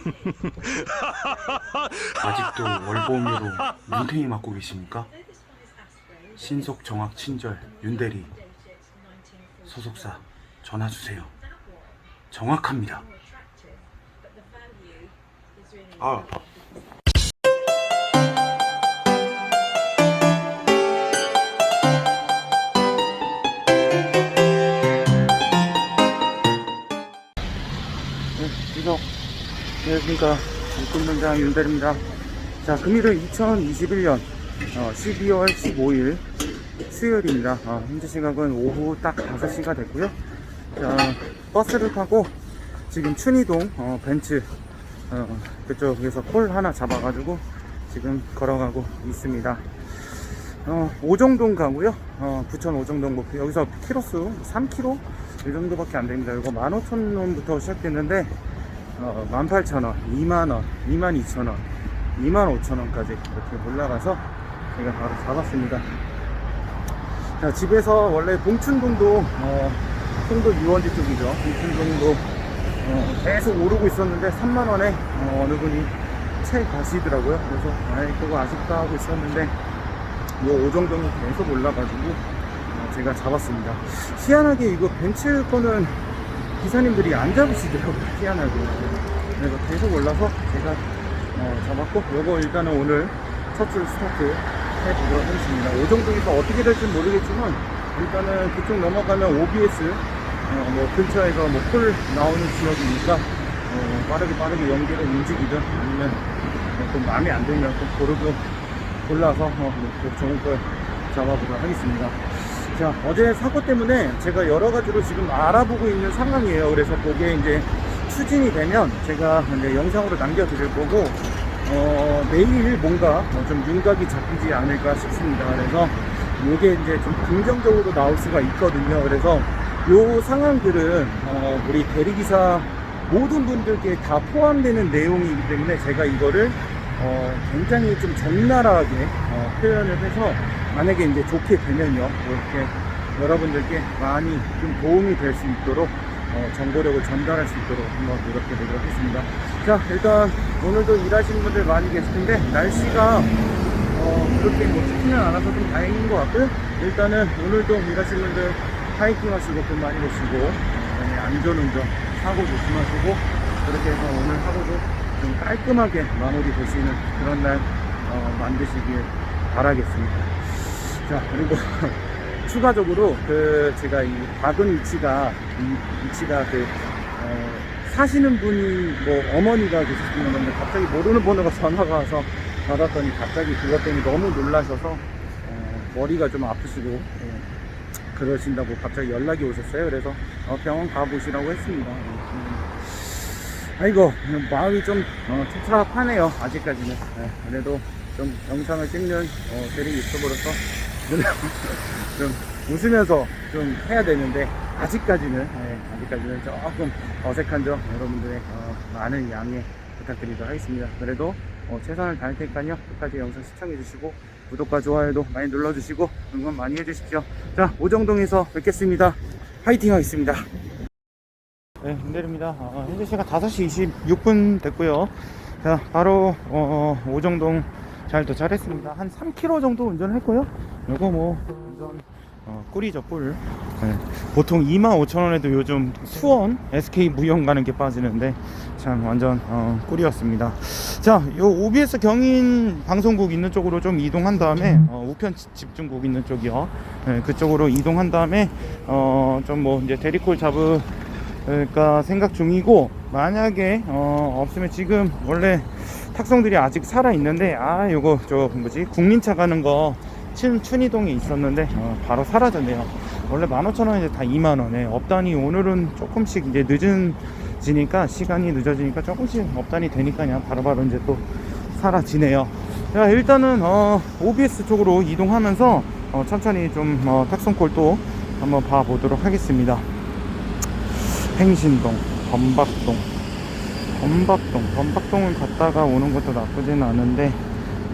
아직도 월보험료로 눈탱이 맞고 계십니까? 신속 정확 친절 윤대리 소속사 전화 주세요. 정확합니다. 아, 네, 이거 안녕하십니까 육군병장 윤대리입니다. 자, 금일은 2021년 12월 15일 수요일입니다. 어, 현재 시각은 오후 딱 5시가 됐고요. 자, 버스를 타고 지금 춘희동 어, 벤츠 어, 그쪽에서 콜 하나 잡아가지고 지금 걸어가고 있습니다. 어, 오정동 가고요. 어, 부천 오정동 목표. 여기서 키로수 3km 이 정도밖에 안 됩니다. 이거 15,000원부터 시작됐는데 어, 18,000원, 2만원, 22,000원, 25,000원까지 이렇게 올라가서 제가 바로 잡았습니다. 자, 집에서 원래 봉춘동도, 어, 송도 유원지 쪽이죠. 봉춘동도 어, 계속 오르고 있었는데 3만원에 어, 느 분이 채 가시더라고요. 그래서 아이, 그거 아쉽다 하고 있었는데 요 오정동이 계속 올라가지고 어, 제가 잡았습니다. 희한하게 이거 벤츠 거는 기사님들이 안 잡으시더라고요. 희한하게. 그래서 계속 올라서 제가 어, 잡았고 요거 일단은 오늘 첫 줄 스타트 해보도록 하겠습니다. 오정동에서 어떻게 될지 모르겠지만 일단은 그쪽 넘어가면 OBS 어, 뭐 근처에서 뭐콜 나오는 지역이니까 어, 빠르게 빠르게 연계를 움직이든 아니면 어, 좀 마음에 안 들면 또 고르고 골라서 어, 뭐 좋은 걸 잡아보도록 하겠습니다. 자, 어제 사고 때문에 제가 여러 가지로 지금 알아보고 있는 상황이에요. 그래서 그게 이제 추진이 되면 제가 이제 영상으로 남겨드릴 거고, 어, 내일 뭔가 어, 좀 윤곽이 잡히지 않을까 싶습니다. 그래서 이게 이제 좀 긍정적으로 나올 수가 있거든요. 그래서 요 상황들은 어, 우리 대리기사 모든 분들께 다 포함되는 내용이기 때문에 제가 이거를 어, 굉장히 좀 적나라하게 어, 표현을 해서 만약에 이제 좋게 되면요 이렇게 여러분들께 많이 좀 도움이 될 수 있도록 어, 정보력을 전달할 수 있도록 한번 노력해 보도록 하겠습니다. 자 일단 오늘도 일하시는 분들 많이 계실 텐데 날씨가 어, 그렇게 뭐 춥지는 않아서 좀 다행인 것 같고요. 일단은 오늘도 일하시는 분들 파이팅 하시고 돈 많이 그다음에 안전운전 사고 조심하시고 그렇게 해서 오늘 하루도 좀 깔끔하게 마무리 되시는 그런 날 어, 만드시길 바라겠습니다. 자 그리고 추가적으로 그 제가 이 박은 위치가 이 위치가 그 어, 사시는 분이 뭐 어머니가 계시는 건데 갑자기 모르는 번호가 전화가 와서 받았더니 갑자기 그것 때문에 너무 놀라셔서 어, 머리가 좀 아프시고 예, 그러신다고 갑자기 연락이 오셨어요. 그래서 어, 병원 가보시라고 했습니다. 음, 아이고 마음이 좀 어, 찝찝하네요 아직까지는 네, 그래도 좀 영상을 찍는 어, 대리 유튜버로서 좀 웃으면서 좀 해야 되는데 아직까지는 네, 아직까지는 조금 어색한 점 여러분들의 어, 많은 양해 부탁드리도록 하겠습니다. 그래도 어, 최선을 다할 테니까요. 끝까지 영상 시청해 주시고 구독과 좋아요도 많이 눌러주시고 응원 많이 해주십시오. 자 오정동에서 뵙겠습니다. 화이팅 하겠습니다. 네, 힘들입니다. 어, 현재 시간 5시 26분 됐고요. 자, 바로 어, 오정동 잘 도착했습니다. 한 3km 정도 운전했고요. 이거 뭐 운전 어, 꿀이죠 꿀. 네, 보통 25,000원에도 요즘 수원 SK 무형 가는 게 빠지는데 참 완전 어, 꿀이었습니다. 자, 요 OBS 경인 방송국 있는 쪽으로 좀 이동한 다음에 어, 우편 지- 집중국 있는 쪽이요. 네, 그쪽으로 이동한 다음에 어, 좀 뭐 이제 대리콜 잡을 그러니까 생각 중이고 만약에 어, 없으면 지금 원래 탁송들이 아직 살아 있는데 아 요거 저 뭐지? 국민차 가는 거 춘, 춘이동에 있었는데 어, 바로 사라졌네요. 원래 15,000원 이제 다 2만원에 업다니 오늘은 조금씩 이제 늦은지니까 시간이 늦어지니까 조금씩 업다니 되니까 그냥 바로바로 이제 또 사라지네요. 자 일단은 어, OBS 쪽으로 이동하면서 어, 천천히 좀 어, 탁송콜 또 한번 봐보도록 하겠습니다. 행신동, 범박동, 범박동, 범박동을 갔다가 오는 것도 나쁘진 않은데,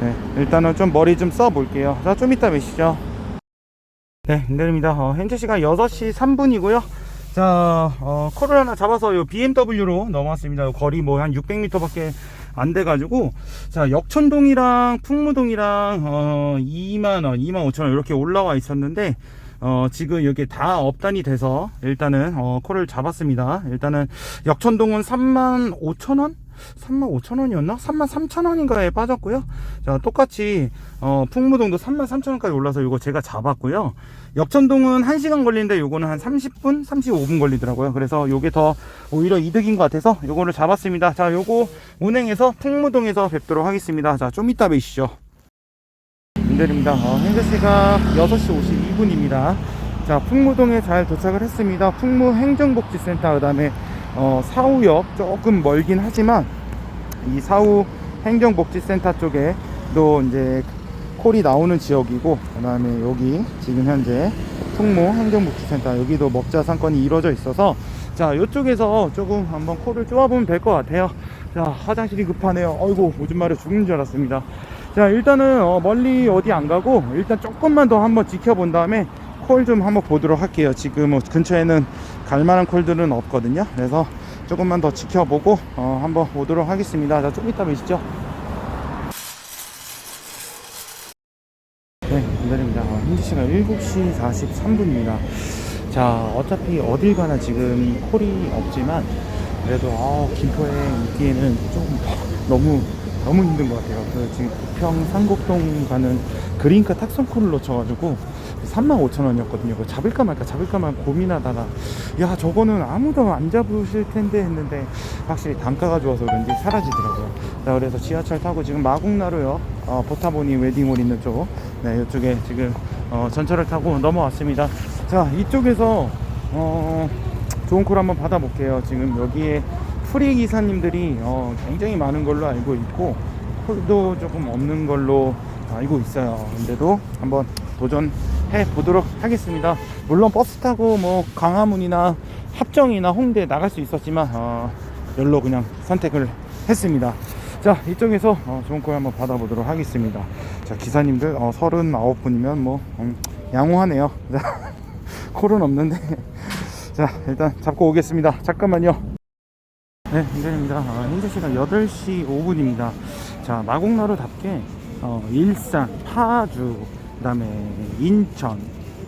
네, 일단은 좀 머리 좀 써볼게요. 자, 좀 이따 뵈시죠. 네, 내립니다. 어, 현재 시간 6시 3분이고요. 자, 어, 콜을 하나 잡아서 요 BMW로 넘어왔습니다. 요 거리 뭐 한 600m밖에 안 돼가지고, 자, 역천동이랑 풍무동이랑, 어, 2만원, 2만 5천원 이렇게 올라와 있었는데, 어, 지금 여기 다 업단이 돼서 일단은, 어, 콜을 잡았습니다. 일단은 역천동은 3만 5천 원? 3만 5천 원이었나? 3만 3천 원인가에 빠졌고요. 자, 똑같이 어, 풍무동도 3만 3천 원까지 올라서 이거 제가 잡았고요. 역천동은 1시간 걸리는데 요거는 한 30분, 35분 걸리더라고요. 그래서 요게 더 오히려 이득인 것 같아서 요거를 잡았습니다. 자, 요거 운행해서 풍무동에서 뵙도록 하겠습니다. 자, 좀 이따 뵈시죠. 민들입니다. 어, 현재 시각 6시 52분입니다. 자, 풍무동에 잘 도착을 했습니다. 풍무 행정복지센터, 그 다음에 어, 사후역 조금 멀긴 하지만 이 사후 행정복지센터 쪽에 또 이제 콜이 나오는 지역이고 그 다음에 여기 지금 현재 풍무 행정복지센터 여기도 먹자 상권이 이루어져 있어서 자 이쪽에서 조금 한번 콜을 쪼아보면 될 것 같아요 자 화장실이 급하네요 어이구 오줌 마려 죽는 줄 알았습니다 자 일단은 어, 멀리 어디 안 가고 일단 조금만 더 한번 지켜본 다음에 콜 좀 한번 보도록 할게요. 지금 뭐 근처에는 갈 만한 콜들은 없거든요. 그래서 조금만 더 지켜보고 어, 한번 오도록 하겠습니다. 자 좀 이따 뵈시죠. 네 기다립니다. 어, 현지 시간 7시 43분입니다. 자 어차피 어딜 가나 지금 콜이 없지만 그래도 아, 김포에 있기에는 좀 너무 너무 힘든 것 같아요. 그 지금 부평 상곡동 가는 그린카 탁송콜을 놓쳐가지고 35,000원이었거든요. 그거 잡을까 말까 잡을까 말까 고민하다가 야 저거는 아무도 안 잡으실 텐데 했는데 확실히 단가가 좋아서 그런지 사라지더라고요. 자 그래서 지하철 타고 지금 마곡나루역 어, 보타보니 웨딩홀 있는 쪽 네, 이쪽에 지금 어, 전철을 타고 넘어왔습니다. 자 이쪽에서 어, 좋은 콜 한번 받아볼게요. 지금 여기에 프리 기사님들이 어, 굉장히 많은 걸로 알고 있고 콜도 조금 없는 걸로 알고 있어요. 근데도 한번 도전해 보도록 하겠습니다. 물론 버스 타고 뭐 강화문이나 합정이나 홍대 나갈 수 있었지만 어, 열로 그냥 선택을 했습니다. 자 이쪽에서 어, 좋은 콜 한번 받아보도록 하겠습니다. 자 기사님들 어, 39분이면 뭐 음, 양호하네요. 자, 콜은 없는데 자 일단 잡고 오겠습니다. 잠깐만요. 네, 인전입니다. 어, 현재 시간 8시 5분입니다. 자, 마곡나루답게 어, 일산, 파주, 그 다음에 인천,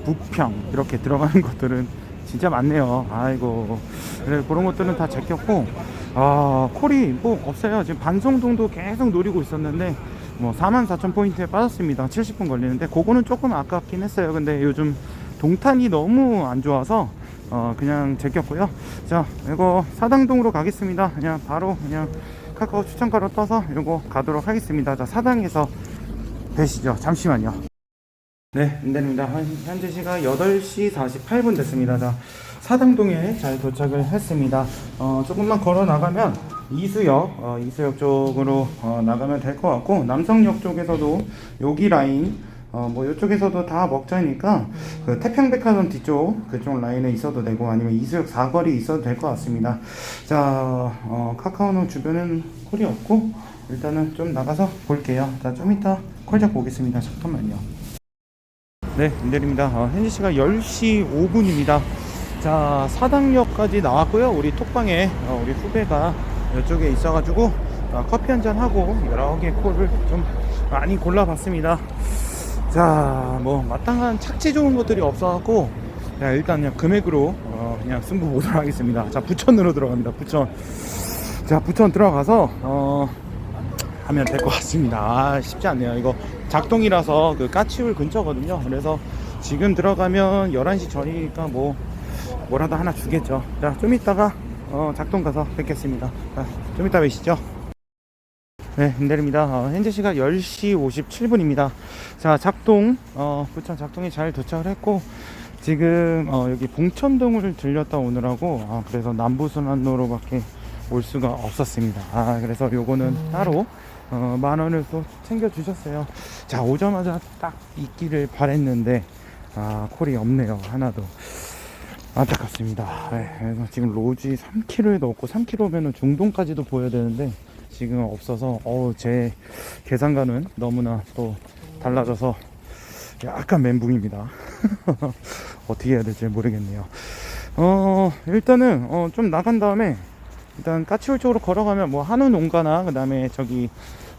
부평 이렇게 들어가는 것들은 진짜 많네요. 아이고. 그래, 그런 것들은 다 제꼈고, 아, 콜이 뭐 없어요. 지금 반송동도 계속 노리고 있었는데, 뭐 44,000 포인트에 빠졌습니다. 70분 걸리는데, 그거는 조금 아깝긴 했어요. 근데 요즘 동탄이 너무 안 좋아서, 어 그냥 제꼈고요. 자 이거 사당동으로 가겠습니다. 그냥 바로 그냥 카카오 추천가로 떠서 이거 가도록 하겠습니다. 자 사당에서 뵈시죠. 잠시만요. 네 인대입니다. 현재 시각 8시 48분 됐습니다. 자 사당동에 잘 도착을 했습니다. 어 조금만 걸어 나가면 이수역 어, 이수역 쪽으로 어, 나가면 될 것 같고 남성역 쪽에서도 여기 라인 어, 뭐 이쪽에서도 다 먹자니까 그 태평백화점 뒤쪽 그쪽 라인에 있어도 되고 아니면 이수역 사거리 있어도 될 것 같습니다. 자, 어, 카카오는 주변엔 콜이 없고 일단은 좀 나가서 볼게요. 자, 좀 이따 콜 잡고 오겠습니다. 잠깐만요. 네, 인들입니다. 어, 현지 시각 10시 5분입니다. 자, 사당역까지 나왔고요. 우리 톡방에 어, 우리 후배가 이쪽에 있어가지고 어, 커피 한 잔 하고 여러 개 콜을 좀 많이 골라봤습니다. 자, 뭐 마땅한 착지 좋은 것들이 없어갖고 자, 일단 그냥 금액으로 어, 그냥 승부 보도록 하겠습니다. 자, 부천으로 들어갑니다. 부천. 자, 부천 들어가서 어, 하면 될 것 같습니다. 아, 쉽지 않네요. 이거 작동이라서 그 까치울 근처거든요. 그래서 지금 들어가면 11시 전이니까 뭐 뭐라도 하나 주겠죠. 자, 좀 이따가 어, 작동 가서 뵙겠습니다. 자, 좀 이따 뵈시죠. 네, 인대입니다. 어, 현재 시각 10시 57분입니다. 자, 작동, 어, 부천 작동이 잘 도착을 했고, 지금, 어, 여기 봉천동을 들렸다 오느라고, 아, 그래서 남부순환로로밖에 올 수가 없었습니다. 아, 그래서 요거는 따로, 어, 만 원을 또 챙겨주셨어요. 자, 오자마자 딱 있기를 바랬는데, 아, 콜이 없네요. 하나도. 안타깝습니다. 네, 그래서 지금 로지 3km에도 없고 3km면은 중동까지도 보여야 되는데 지금 없어서 어우 제 계산과는 너무나 또 달라져서 약간 멘붕입니다. 어떻게 해야 될지 모르겠네요. 어, 일단은, 어, 좀 나간 다음에, 일단 까치홀 쪽으로 걸어가면 뭐 한우 농가나, 그 다음에 저기,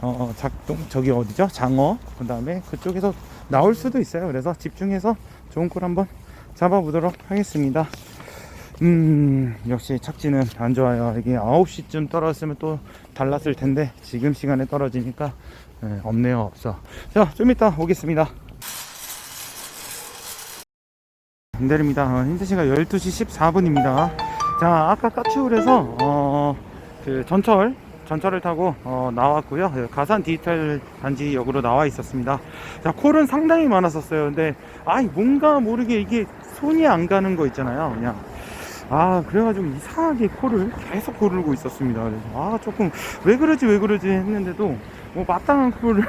어, 어, 작동, 저기 어디죠? 장어. 그 다음에 그쪽에서 나올 수도 있어요. 그래서 집중해서 좋은 콜 한번 잡아보도록 하겠습니다. 음, 역시 착지는 안 좋아요. 이게 9시쯤 떨어졌으면 또 달랐을 텐데, 지금 시간에 떨어지니까, 예, 없네요, 없어. 자, 좀 이따 오겠습니다. 내립니다. 어, 현재 시간 12시 14분입니다. 자, 아까 까치울에서, 어, 그 전철, 전철을 타고, 어, 나왔고요. 예, 가산 디지털 단지 역으로 나와 있었습니다. 자, 콜은 상당히 많았었어요. 근데, 아, 뭔가 모르게 이게 손이 안 가는 거 있잖아요. 그냥. 아, 그래가지고 이상하게 콜을 계속 고르고 있었습니다. 그래서, 아, 조금, 왜 그러지, 왜 그러지 했는데도, 뭐, 마땅한 콜을,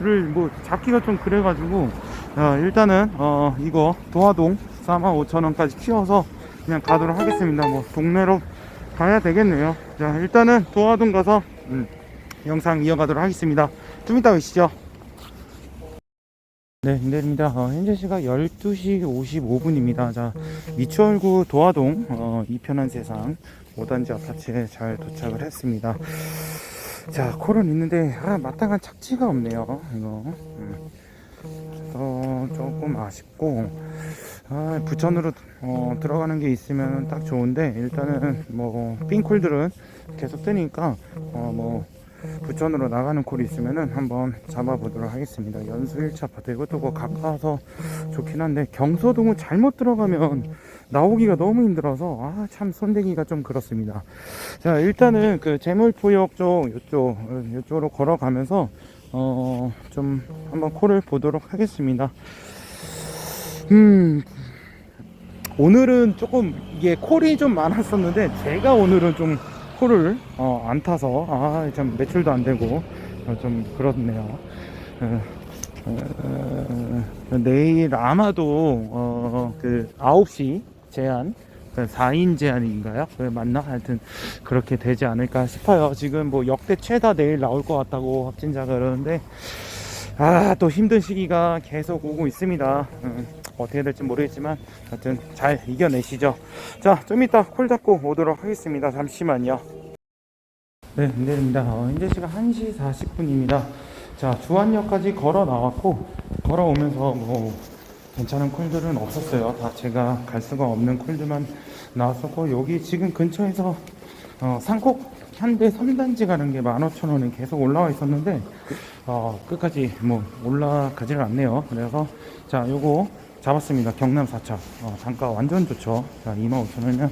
를뭐 잡기가 좀 그래가지고 자, 일단은 어 이거 도화동 45,000원까지 키워서 그냥 가도록 하겠습니다. 뭐 동네로 가야 되겠네요. 자 일단은 도화동 가서 음, 영상 이어가도록 하겠습니다. 좀 이따 오시죠 네, 인대입니다. 어, 현재 시각 12시 55분입니다. 자, 미추홀구 도화동, 어, 이편한 세상 5단지 아파트에 잘 도착을 했습니다. 자, 콜은 있는데, 아, 마땅한 착지가 없네요. 이거. 음. 어, 조금 아쉽고, 아, 부천으로 어, 들어가는 게 있으면 딱 좋은데, 일단은 뭐, 삥콜들은 계속 뜨니까, 어, 뭐, 부천으로 나가는 콜이 있으면은 한번 잡아보도록 하겠습니다. 연수 1차 아파트. 이것도 뭐 가까워서 좋긴 한데, 경서동은 잘못 들어가면 나오기가 너무 힘들어서, 아, 참 손대기가 좀 그렇습니다. 자, 일단은 그 재물포역 쪽, 요쪽, 어, 요쪽으로 걸어가면서, 어, 좀 한번 콜을 보도록 하겠습니다. 음, 오늘은 조금 이게 콜이 좀 많았었는데, 제가 오늘은 좀 콜을 어, 안 타서, 아, 참 매출도 안 되고, 어, 좀 그렇네요. 어, 어, 내일 아마도, 어, 그 9시 제한, 4인 제한인가요? 그 맞나? 하여튼 그렇게 되지 않을까 싶어요. 지금 뭐 역대 최다 내일 나올 것 같다고 확진자가 그러는데 아 또 힘든 시기가 계속 오고 있습니다. 음, 어떻게 될지 모르겠지만 하여튼 잘 이겨내시죠. 자 좀 이따 콜 잡고 오도록 하겠습니다. 잠시만요. 네, 내립니다. 어, 현재 시간 1시 40분입니다. 자, 주안역까지 걸어 나왔고, 걸어오면서 뭐, 괜찮은 콜들은 없었어요. 다 제가 갈 수가 없는 콜들만 나왔었고, 여기 지금 근처에서, 어, 상콕 현대 3단지 가는 게 15,000원에 계속 올라와 있었는데, 어, 끝까지 뭐, 올라가지를 않네요. 그래서, 자, 요거 잡았습니다. 경남 4차. 어, 단가 완전 좋죠. 자, 25,000원이면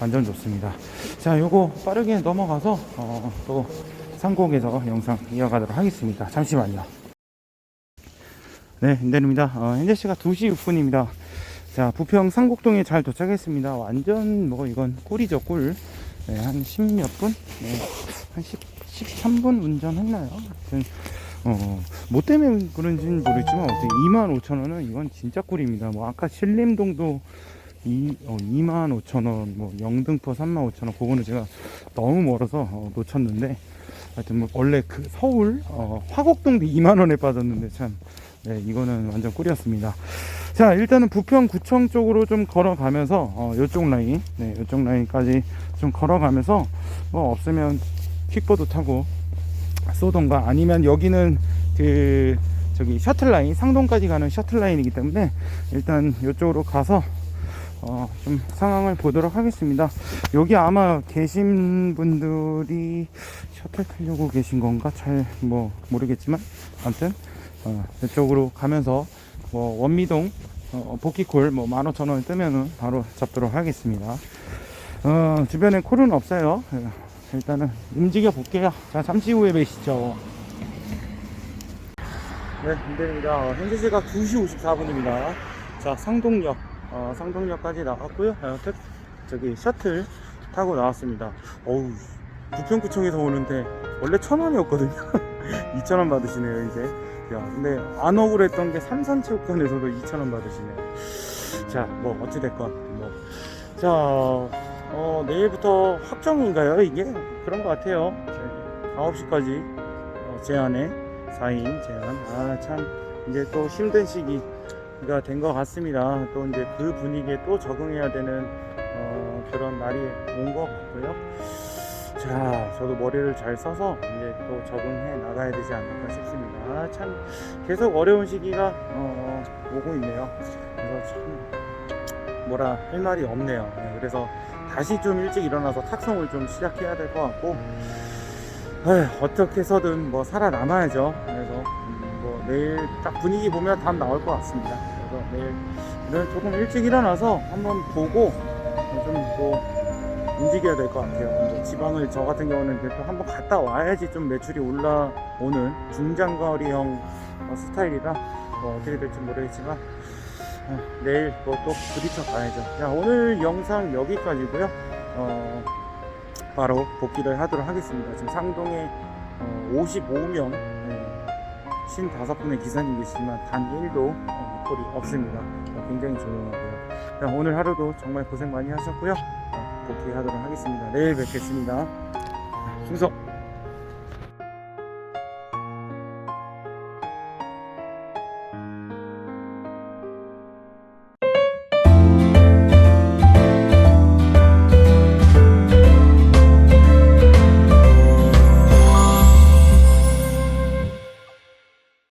완전 좋습니다. 자, 요거 빠르게 넘어가서, 어, 또, 상곡에서 영상 이어가도록 하겠습니다. 잠시만요. 네, 인대입니다. 어, 현재 시각 2시 6분입니다. 자, 부평 상곡동에 잘 도착했습니다. 완전 뭐 이건 꿀이죠, 꿀. 네, 한 10몇 분? 네, 한 10, 13분 운전했나요? 하여튼, 어, 뭐 때문에 그런지는 모르겠지만, 어쨌든 25,000원은 이건 진짜 꿀입니다. 뭐, 아까 신림동도 이, 어, 25,000원, 뭐, 영등포 35,000원, 그거는 제가 너무 멀어서 어, 놓쳤는데, 하여튼 뭐, 원래 그 서울, 어, 화곡동도 2만원에 빠졌는데, 참, 네, 이거는 완전 꿀이었습니다. 자, 일단은 부평구청 쪽으로 좀 걸어가면서, 어, 요쪽 라인, 네, 요쪽 라인까지 좀 걸어가면서, 뭐, 없으면 킥보드 타고 쏘던가, 아니면 여기는 그, 저기 셔틀 라인, 상동까지 가는 셔틀 라인이기 때문에, 일단 요쪽으로 가서, 어, 좀 상황을 보도록 하겠습니다. 여기 아마 계신 분들이 셔틀 타려고 계신 건가? 잘 뭐 모르겠지만, 아무튼, 어, 이쪽으로 가면서 뭐 원미동 어, 복귀콜 뭐 15,000원 뜨면은 바로 잡도록 하겠습니다. 어, 주변에 콜은 없어요. 예, 일단은 움직여 볼게요. 자, 잠시 후에 뵈시죠. 네, 힘듭니다. 어, 현재 시각 2시 54분입니다. 자, 상동역, 어, 상동역까지 나왔고요. 어, 택, 저기 셔틀 타고 나왔습니다. 어우, 부평구청에서 오는데 원래 1,000원이었거든요. 2,000원 받으시네요, 이제. 야, 근데 안 억울했던 게 삼산체육관에서도 2,000원 받으시네요. 자, 뭐 어찌 됐건 뭐. 자, 어, 내일부터 확정인가요, 이게? 그런 것 같아요. 9시까지 어, 제한에 4인 제한. 아, 참 이제 또 힘든 시기가 된 것 같습니다. 또 이제 그 분위기에 또 적응해야 되는 어, 그런 날이 온 것 같고요. 자, 저도 머리를 잘 써서 이제 또 적응해 나가야 되지 않을까 싶습니다. 아, 참 계속 어려운 시기가 어, 오고 있네요. 그래서 참 뭐라 할 말이 없네요. 네, 그래서 다시 좀 일찍 일어나서 탁송을 좀 시작해야 될 것 같고 에휴, 어떻게 해서든 뭐 살아남아야죠. 그래서 음, 뭐 내일 딱 분위기 보면 답 나올 것 같습니다. 그래서 내일은 조금 일찍 일어나서 한번 보고 좀또 움직여야 될 것 같아요. 뭐 지방을 저 같은 경우는 또 한번 갔다 와야지 좀 매출이 올라오는 중장거리형 어, 스타일이라 뭐 어떻게 될지 모르겠지만 어, 내일 뭐또 부딪혀 가야죠. 자 오늘 영상 여기까지고요. 어, 바로 복귀를 하도록 하겠습니다. 지금 상동에 어, 55명, 네, 55분의 기사님 계시지만 단 1도 어, 콜이 없습니다. 어, 굉장히 조용하고요. 자, 오늘 하루도 정말 고생 많이 하셨고요. 어, 복귀하도록 하겠습니다. 내일 뵙겠습니다. 충성!